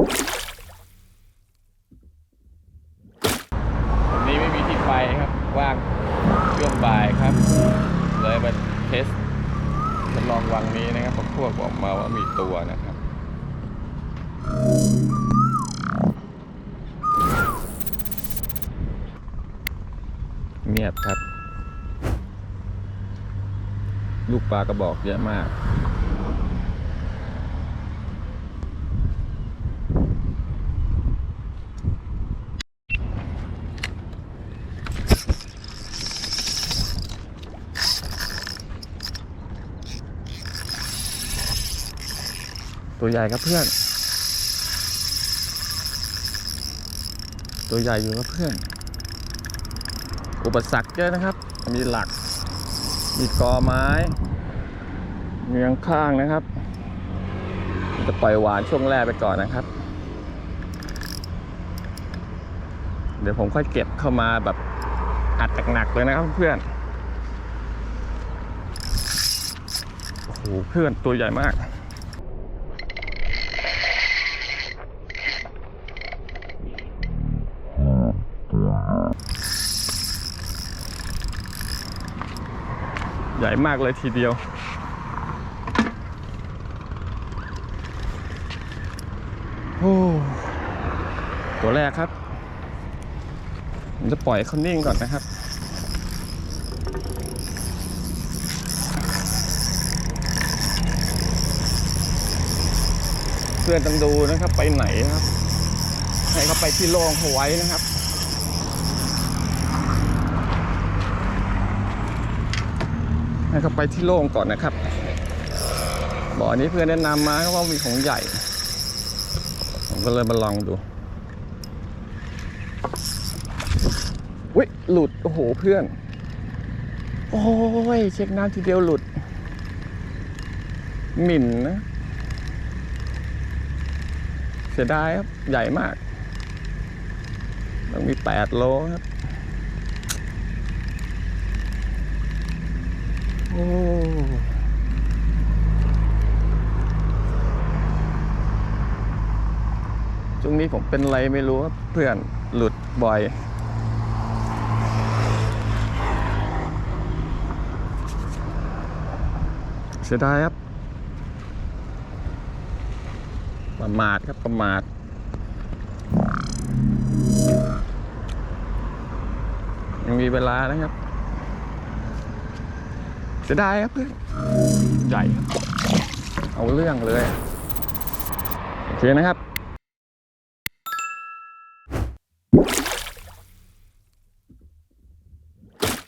วันนี้ไม่มีที่ไปครับ ว่างช่วงบ่ายครับ เลยมาเทสทดลองวังนี้นะครับพราะพวกบอกมาว่ามีตัวนะครับเงียบครับ ลูกปลากระบอกเยอะมาก ตัวใหญ่ครับเพื่อน ตัวใหญ่อยู่ครับเพื่อน อุปสรรคเยอะนะครับ มีหลัก มีกอไม้เมียงข้างนะครับ จะปล่อยหวานช่วงแรกไปก่อนนะครับ เดี๋ยวผมค่อยเก็บเข้ามาแบบอัดหนักๆเลยนะครับเพื่อนโอ้โหเพื่อนตัวใหญ่มาก ใหญ่มากเลยทีเดียว โอ้ตัวแรกครับ ผมจะปล่อยเขานิ่งก่อนนะครับ เพื่อนต้องดูนะครับไปไหนนะครับ ให้เขาไปที่โล่งเขาไว้นะครับ ให้เขาไปที่โล่งก่อนนะครับบ่อนี้เพื่อนแนะนำมาว่ามีของใหญ่ ผมก็เลยมาลองดูอุ้ยหลุด โอ้โหเพื่อน โอ้ย เช็คน้ำทีเดียวหลุด หมิ่นนะ เสียดายครับ ใหญ่มาก ต้องมีแปดโลครับ โอ้ช่วงนี้ผมเป็นไรไม่รู้เพื่อนหลุดบ่อยเสียดายครับ ประมาทครับประมาทยังมีเวลานะครับ เสียดายครับเพื่อนใหญ่ครับ เอาเรื่องเลย โอเคนะครับ